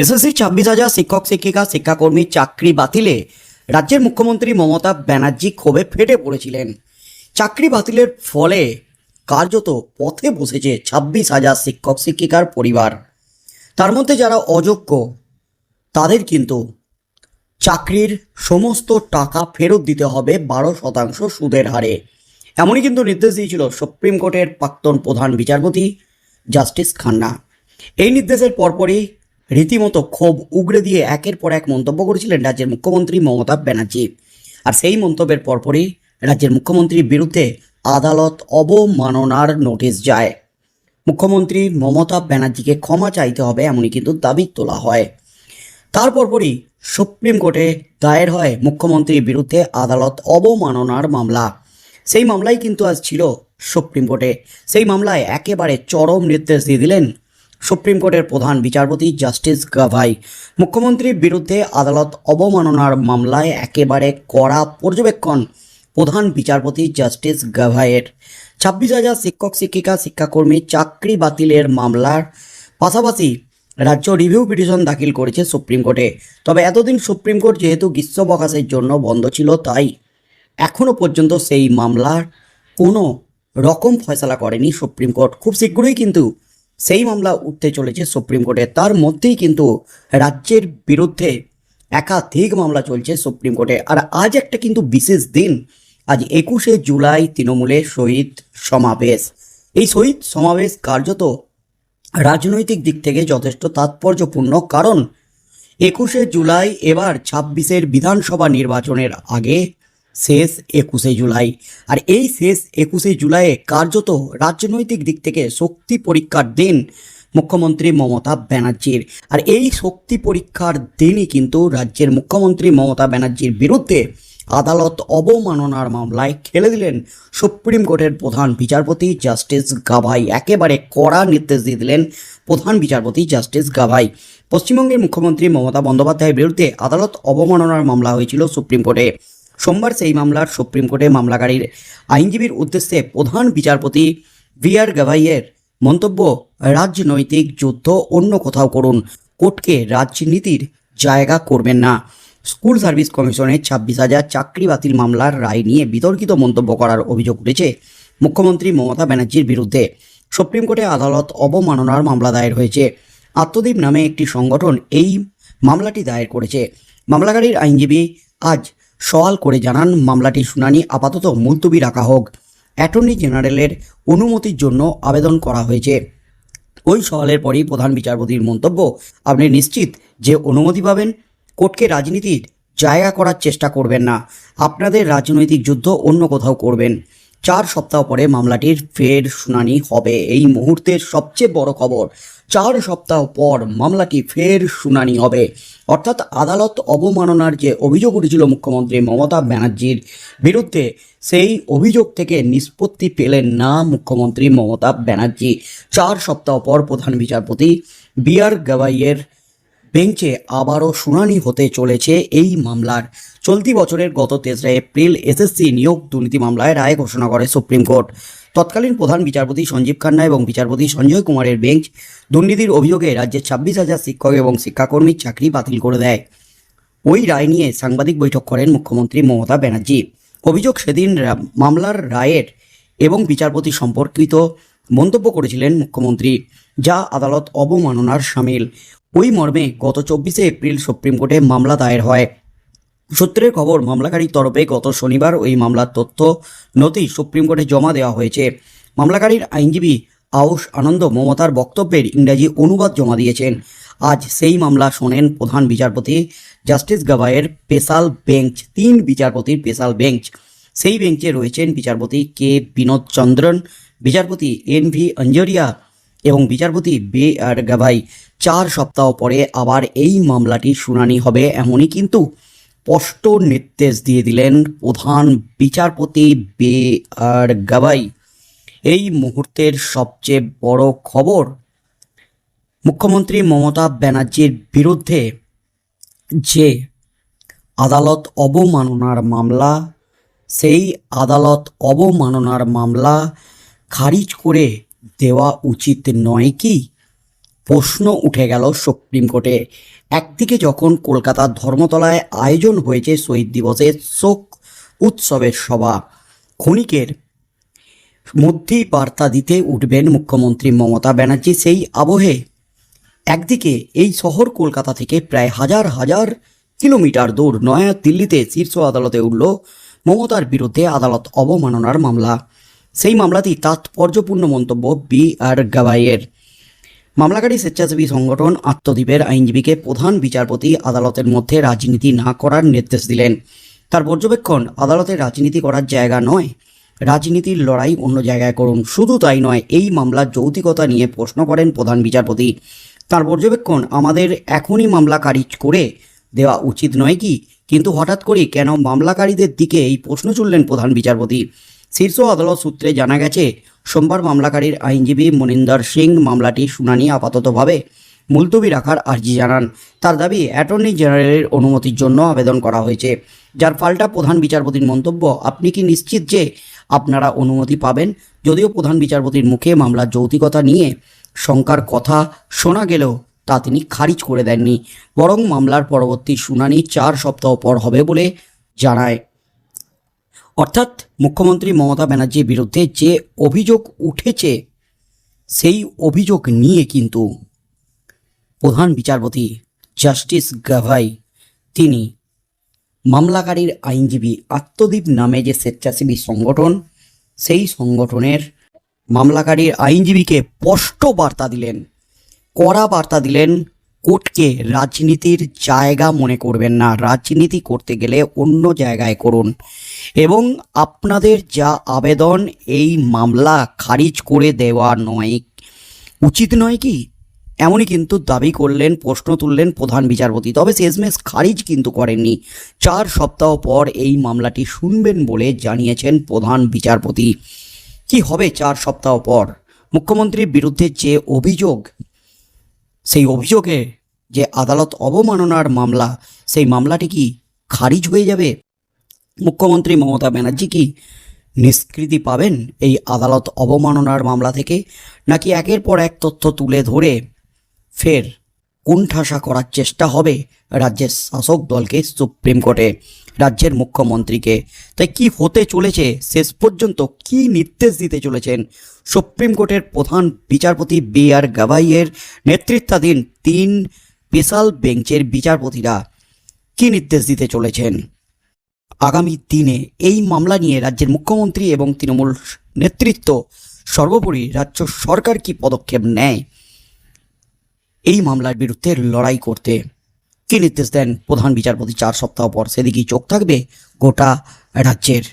SSC ছাব্বিশ হাজার শিক্ষক, শিক্ষিকা শিক্ষাকর্মীর চাকরি বাতিলে রাজ্যের মুখ্যমন্ত্রী মমতা ব্যানার্জি ক্ষোভে ফেটে পড়েছিলেন। চাকরি বাতিলের ফলে কার্যত পথে বসেছে ছাব্বিশ হাজার শিক্ষক, শিক্ষিকার পরিবার। তার মধ্যে যারা অযোগ্য, তাদের কিন্তু চাকরির সমস্ত টাকা ফেরত দিতে হবে বারো শতাংশ সুদের হারে। এমনই কিন্তু নির্দেশ দিয়েছিল সুপ্রিম কোর্টের প্রাক্তন প্রধান বিচারপতি জাস্টিস খান্না। এই নির্দেশের পরপরই রীতিমতো ক্ষোভ উগড়ে দিয়ে একের পর এক মন্তব্য করেছিলেন রাজ্যের মুখ্যমন্ত্রী মমতা ব্যানার্জি। আর সেই মন্তব্যের পরপরই রাজ্যের মুখ্যমন্ত্রীর বিরুদ্ধে আদালত অবমাননার নোটিশ যায়। মুখ্যমন্ত্রী মমতা ব্যানার্জিকে ক্ষমা চাইতে হবে এমনই কিন্তু দাবি তোলা হয়। তার পরপরই সুপ্রিম কোর্টে দায়ের হয় মুখ্যমন্ত্রীর বিরুদ্ধে আদালত অবমাননার মামলা। সেই মামলাই কিন্তু আজ ছিল সুপ্রিম কোর্টে। সেই মামলায় একেবারে চরম নির্দেশ দিয়ে দিলেন সুপ্রিম কোর্টের প্রধান বিচারপতি জাস্টিস গাভাই। মুখ্যমন্ত্রীর বিরুদ্ধে আদালত অবমাননার মামলায় একেবারে কড়া পর্যবেক্ষণ, প্রধান বিচারপতি জাস্টিস গাভাইয়ের। ছাব্বিশ হাজার শিক্ষক, শিক্ষিকা, শিক্ষাকর্মী চাকরি বাতিলের মামলার পাশাপাশি রাজ্য রিভিউ পিটিশন দাখিল করেছে সুপ্রিম কোর্টে। তবে এতদিন সুপ্রিম কোর্ট যেহেতু গ্রীষ্মাবকাশের জন্য বন্ধ ছিল, তাই এখনও পর্যন্ত সেই মামলার কোনো রকম ফয়সলা করেনি সুপ্রিম কোর্ট। খুব শীঘ্রই কিন্তু সেই মামলা উঠতে চলেছে সুপ্রিম কোর্টে। তার মধ্যেই কিন্তু রাজ্যের বিরুদ্ধে একাধিক মামলা চলছে সুপ্রিম কোর্টে। আর আজ একটা কিন্তু বিশেষ দিন। আজ একুশে জুলাই তৃণমূলের শহীদ সমাবেশ। এই শহীদ সমাবেশ কার্যত রাজনৈতিক দিক থেকে যথেষ্ট তাৎপর্যপূর্ণ। কারণ একুশে জুলাই এবার ছাব্বিশের বিধানসভা নির্বাচনের আগে শেষ একুশে জুলাই। আর এই শেষ একুশে জুলাইয়ে কার্যত রাজনৈতিক দিক থেকে শক্তি পরীক্ষার দিন মুখ্যমন্ত্রী মমতা ব্যানার্জির। আর এই শক্তি পরীক্ষার দিনই কিন্তু রাজ্যের মুখ্যমন্ত্রী মমতা ব্যানার্জির বিরুদ্ধে আদালত অবমাননার মামলায় খেলে দিলেন সুপ্রিম কোর্টের প্রধান বিচারপতি জাস্টিস গাভাই। একেবারে কড়া নির্দেশ দিয়ে দিলেন প্রধান বিচারপতি জাস্টিস গাভাই। পশ্চিমবঙ্গের মুখ্যমন্ত্রী মমতা বন্দ্যোপাধ্যায়ের বিরুদ্ধে আদালত অবমাননার মামলা হয়েছিল সুপ্রিম কোর্টে। সোমবার সেই মামলার সুপ্রিম কোর্টে মামলাকারীর আইনজীবীর উদ্দেশ্যে প্রধান বিচারপতি ভি আর গাভাইয়ের মন্তব্য, রাজনৈতিক যুদ্ধ অন্য কোথাও করুন, কোর্টকে রাজনীতির জায়গা করবেন না। স্কুল সার্ভিস কমিশনের ছাব্বিশ হাজার চাকরি বাতিল মামলার রায় নিয়ে বিতর্কিত মন্তব্য করার অভিযোগ উঠেছে মুখ্যমন্ত্রী মমতা ব্যানার্জির বিরুদ্ধে। সুপ্রিম কোর্টে আদালত অবমাননার মামলা দায়ের হয়েছে। আত্মদ্বীপ নামে একটি সংগঠন এই মামলাটি দায়ের করেছে। মামলাকারীর আইনজীবী আজ সওয়াল করে জানান মামলাটির শুনানি আপাতত মুলতবি রাখা হোক। অ্যাটর্নি জেনারেলের অনুমতির জন্য আবেদন করা হয়েছে। ওই সওয়ালের পরই প্রধান বিচারপতির মন্তব্য, আপনি নিশ্চিত যে অনুমতি পাবেন? কোর্টকে রাজনীতির জায়গা করার চেষ্টা করবেন না। আপনাদের রাজনৈতিক যুদ্ধ অন্য কোথাও করবেন। চার সপ্তাহ পরে মামলাটির ফের শুনানি হবে। এই মুহূর্তের সবচেয়ে বড় খবর চার সপ্তাহ পর মামলাটি ফের শুনানি হবে। অর্থাৎ আদালত অবমাননার যে অভিযোগ উঠেছিল মুখ্যমন্ত্রী মমতা ব্যানার্জির বিরুদ্ধে, সেই অভিযোগ থেকে নিষ্পত্তি পেলেন না মুখ্যমন্ত্রী মমতা ব্যানার্জি। চার সপ্তাহ পর প্রধান বিচারপতি বি আর গাভাইয়ের বেঞ্চে আবারও শুনানি হতে চলেছে এই মামলার। চলতি বছরের গত তেসরা এপ্রিল এসএসসি নিয়োগ দুর্নীতি মামলায় রায় ঘোষণা করে সুপ্রিম কোর্ট। তৎকালীন প্রধান বিচারপতি সঞ্জীব খান্না এবং বিচারপতি সঞ্জয় কুমারের বেঞ্চ দুর্নীতির অভিযোগে রাজ্যের ছাব্বিশ হাজার শিক্ষক এবং শিক্ষাকর্মীর চাকরি বাতিল করে দেয়। ওই রায় নিয়ে সাংবাদিক বৈঠক করেন মুখ্যমন্ত্রী মমতা ব্যানার্জি। অভিযোগ সেদিন মামলার রায়ের এবং বিচারপতি সম্পর্কিত মন্তব্য করেছিলেন মুখ্যমন্ত্রী, যা আদালত অবমাননার সামিল। ওই মর্মে গত চব্বিশে এপ্রিল সুপ্রিম কোর্টে মামলা দায়ের হয়। সূত্রের খবর, মামলাকারীর তরফে গত শনিবার ওই মামলার তথ্য নথি সুপ্রিম কোর্টে জমা দেওয়া হয়েছে। মামলাকারীর আইনজীবী আউশ আনন্দ মমতার বক্তব্যের ইংরাজি অনুবাদ জমা দিয়েছেন। আজ সেই মামলা শোনেন প্রধান বিচারপতি জাস্টিস গাভাইয়ের স্পেশাল বেঞ্চ, তিন বিচারপতির স্পেশাল বেঞ্চ। সেই বেঞ্চে রয়েছেন বিচারপতি কে বিনোদ চন্দ্রন, বিচারপতি এন ভি অঞ্জরিয়া এবং বিচারপতি বে আর গাভাই। চার সপ্তাহ পরে আবার এই মামলাটির শুনানি হবে এমনই কিন্তু স্পষ্ট নির্দেশ দিয়ে দিলেন প্রধান বিচারপতি বে আর গাভাই। এই মুহূর্তের সবচেয়ে বড় খবর, মুখ্যমন্ত্রী মমতা ব্যানার্জির বিরুদ্ধে যে আদালত অবমাননার মামলা, সেই আদালত অবমাননার মামলা খারিজ করে দেওয়া উচিত নয় কি? প্রশ্ন উঠে গেল সুপ্রিম কোর্টে। একদিকে যখন কলকাতার ধর্মতলায় আয়োজন হয়েছে শহীদ দিবসের শোক উৎসবের সভা, ক্ষণিকের মধ্যেই বার্তা দিতে উঠবেন মুখ্যমন্ত্রী মমতা ব্যানার্জি সেই আবহে। একদিকে এই শহর কলকাতা থেকে প্রায় হাজার হাজার কিলোমিটার দূর নয়া দিল্লিতে শীর্ষ আদালতে উঠল মমতার বিরুদ্ধে আদালত অবমাননার মামলা। সেই মামলাটি তাৎপর্যপূর্ণ মন্তব্য বি আর গাভাইয়ের। মামলাকারী স্বেচ্ছাসেবী সংগঠন আত্মদ্বীপের আইনজীবীকে প্রধান বিচারপতি আদালতের মধ্যে রাজনীতি না করার নির্দেশ দিলেন। তার পর্যবেক্ষণ, আদালতে রাজনীতি করার জায়গা নয়। রাজনীতির লড়াই অন্য জায়গায় করুন। শুধু তাই নয়, এই মামলার যৌতিকতা নিয়ে প্রশ্ন করেন প্রধান বিচারপতি। তার পর্যবেক্ষণ, আমাদের এখনই মামলা খারিজ করে দেওয়া উচিত নয় কি? কিন্তু হঠাৎ করে কেন মামলাকারীদের দিকে এই প্রশ্ন তুললেন প্রধান বিচারপতি? শীর্ষ আদালত সূত্রে জানা গেছে, সোমবার মামলাকারীর আইনজীবী মনিন্দর সিং মামলাটি শুনানি আপাততভাবে মুলতবি রাখার আর্জি জানান। তার দাবি, অ্যাটর্নি জেনারেলের অনুমতির জন্য আবেদন করা হয়েছে, যার পাল্টা প্রধান বিচারপতির মন্তব্য, আপনি কি নিশ্চিত যে আপনারা অনুমতি পাবেন? যদিও প্রধান বিচারপতির মুখে মামলার যৌতিকতা নিয়ে শঙ্কার কথা শোনা গেলেও তা তিনি খারিজ করে দেননি, বরং মামলার পরবর্তী শুনানি চার সপ্তাহ পর হবে বলে জানায়। অর্থাৎ মুখ্যমন্ত্রী মমতা ব্যানার্জির বিরুদ্ধে যে অভিযোগ উঠেছে, সেই অভিযোগ নিয়ে কিন্তু প্রধান বিচারপতি জাস্টিস গাভাই, তিনি মামলাকারীর আইনজীবী আত্মদ্বীপ নামে যে স্বেচ্ছাসেবী সংগঠন, সেই সংগঠনের মামলাকারীর আইনজীবীকে স্পষ্ট বার্তা দিলেন, কড়া বার্তা দিলেন কোর্টকে রাজনীতির জায়গা মনে করবেন না। রাজনীতি করতে গেলে অন্য জায়গায় করুন। এবং আপনাদের যা আবেদন, এই মামলা খারিজ করে দেওয়া নয়। উচিত নয় কি? এমনই কিন্তু দাবি করলেন, প্রশ্ন তুললেন প্রধান বিচারপতি। তবে শেষমেশ খারিজ কিন্তু করেননি। চার সপ্তাহ পর এই মামলাটি শুনবেন বলে জানিয়েছেন প্রধান বিচারপতি। কি হবে চার সপ্তাহ পর? মুখ্যমন্ত্রীর বিরুদ্ধে যে অভিযোগ সেই অভিযোগে যে আদালত অবমাননার মামলা, সেই মামলাটি কি খারিজ হয়ে যাবে? মুখ্যমন্ত্রী মমতা ব্যানার্জি কি নিষ্কৃতি পাবেন এই আদালত অবমাননার মামলা থেকে, নাকি একের পর এক তথ্য তুলে ধরে ফের কোণঠাসা করার চেষ্টা হবে রাজ্যের শাসক দলকে সুপ্রিম কোর্টে? রাজ্যের মুখ্যমন্ত্রীকে। তাই কি হতে চলেছে? শেষ পর্যন্ত কি নির্দেশ দিতে চলেছেন? সুপ্রিম কোর্টের প্রধান বিচারপতি বি আর গাভাইয়ের নেতৃত্বাধীন তিন স্পেশাল বেঞ্চের বিচারপতিরা কি নির্দেশ দিতে চলেছেন? আগামী দিনে এই মামলা নিয়ে রাজ্যের মুখ্যমন্ত্রী এবং তৃণমূল নেতৃত্ব সর্বোপরি রাজ্য সরকার কি পদক্ষেপ নেয়? এই মামলার বিরুদ্ধে লড়াই করতে কি নির্দেশ দেন প্রধান বিচারপতি চার সপ্তাহ পর সেদিকেই চোখ থাকবে গোটা রাজ্যের।